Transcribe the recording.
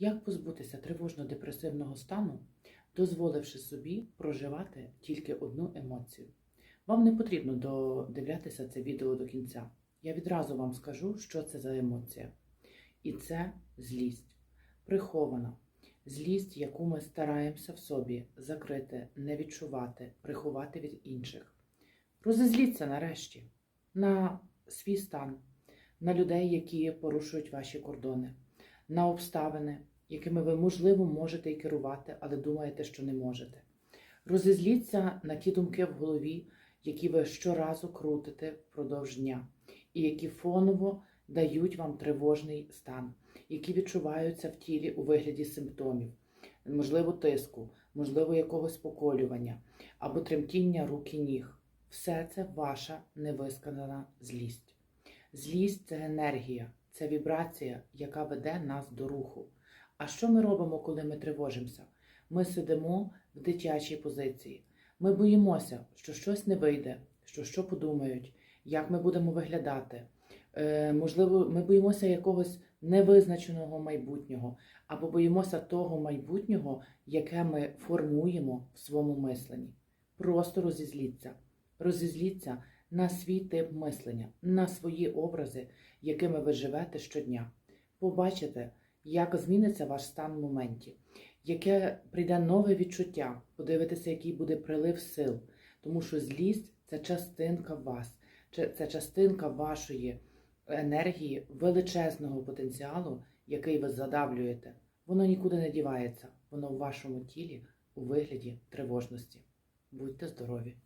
Як позбутися тривожно-депресивного стану, дозволивши собі проживати тільки одну емоцію? Вам не потрібно додивлятися це відео до кінця. Я відразу вам скажу, що це за емоція. І це злість, прихована. Злість, яку ми стараємося в собі закрити, не відчувати, приховати від інших. Розізліться нарешті на свій стан, на людей, які порушують ваші кордони, на обставини, якими ви, можливо, можете і керувати, але думаєте, що не можете. Розізліться на ті думки в голові, які ви щоразу крутите впродовж дня, і які фоново дають вам тривожний стан, які відчуваються в тілі у вигляді симптомів, можливо, тиску, можливо, якогось поколювання або тремтіння рук і ніг. Все це ваша невисказана злість. Злість це енергія, це вібрація, яка веде нас до руху. А що ми робимо, коли ми тривожимося? Ми сидимо в дитячій позиції. Ми боїмося, що щось не вийде, що що подумають, як ми будемо виглядати. Е, можливо, ми боїмося якогось невизначеного майбутнього, або боїмося того майбутнього, яке ми формуємо в своєму мисленні. Просто розізліться. Розізліться на свій тип мислення, на свої образи, якими ви живете щодня. Побачите, як зміниться ваш стан в моменті, яке прийде нове відчуття, подивитеся, який буде прилив сил, тому що злість це частинка вас, це частинка вашої енергії, величезного потенціалу, який ви задавлюєте. Воно нікуди не дівається, воно в вашому тілі у вигляді тривожності. Будьте здорові!